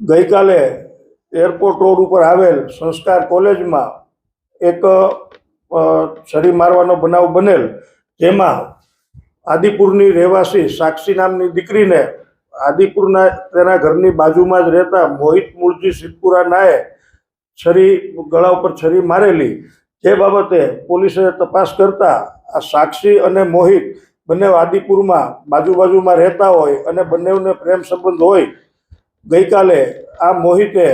ગઈકાલે airport road ઉપર આવેલ સંસ્કાર કોલેજમાં એક છરી મારવાનો બનાવ બનેલ, જેમાં આદિપુરની રહેવાસી સાક્ષી નામની દીકરીને આદિપુરના તેના ઘરની બાજુમાં જ રહેતા મોહિત મૂળજી સિદ્ધપુરા નાએ છરી, ગળા ઉપર છરી મારેલી. જે બાબતે પોલીસે તપાસ કરતા આ સાક્ષી અને મોહિત બંને આદિપુરમાં બાજુ બાજુમાં રહેતા હોય અને બંનેને પ્રેમ સંબંધ હોય ગઈકાલે આ મોહિતે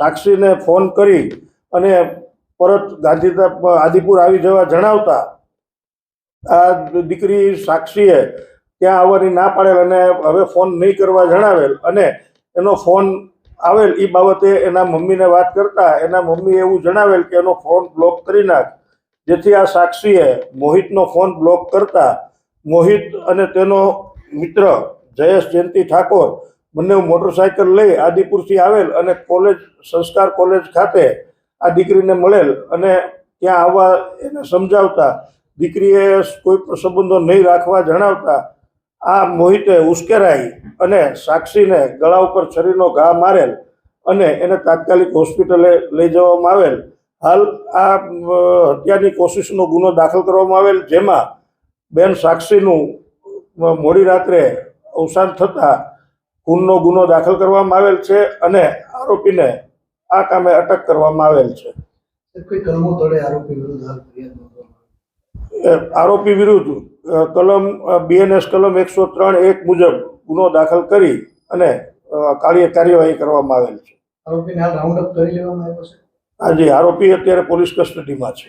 સાક્ષીને ફોન કરી અને પરત ગાંધીધામ, આદિપુર આવી જવા જણાવતા આ દીકરી સાક્ષીએ ત્યાં આવવાની ના પાડેલ અને હવે ફોન નહીં કરવા જણાવેલ અને એનો ફોન આવેલ એ બાબતે એના મમ્મીને વાત કરતા એના મમ્મીએ એવું જણાવેલ કે એનો ફોન બ્લોક કરી નાખ. જેથી આ સાક્ષીએ મોહિતનો ફોન બ્લોક કરતા મોહિત અને તેનો મિત્ર જયેશ જયંતિ ઠાકોર બંને મોટરસાયકલ લઈ આદિપુરથી આવેલ અને કોલેજ, સંસ્કાર કોલેજ ખાતે આ દીકરીને મળેલ અને ત્યાં આવવા એને સમજાવતા, દીકરીએ કોઈ સંબંધો નહીં રાખવા જણાવતા, આ મોહિતે ઉશ્કેરાઈ અને સાક્ષીને ગળા ઉપર છરીનો ઘા મારેલ અને એને તાત્કાલિક હોસ્પિટલે લઈ જવામાં આવેલ. હાલ આ હત્યાની કોશિશનો ગુનો દાખલ કરવામાં આવેલ, જેમાં બેન સાક્ષીનું મોડી રાત્રે અવસાન થતાં ખૂનનો ગુનો દાખલ કરવામાં આવેલ છે અને આરોપીને આ કામે અટક કરવામાં આવેલ છે. આરોપી વિરુદ્ધ કલમ બીએનએસ કલમ એકસો ત્રણ એક મુજબ ગુનો દાખલ કરી અને કાર્યવાહી કરવામાં આવેલ છે. આરોપીને રાઉન્ડ અપ કરી લેવામાં આવ્યો છે? આજે આરોપી અત્યારે પોલીસ કસ્ટડીમાં છે.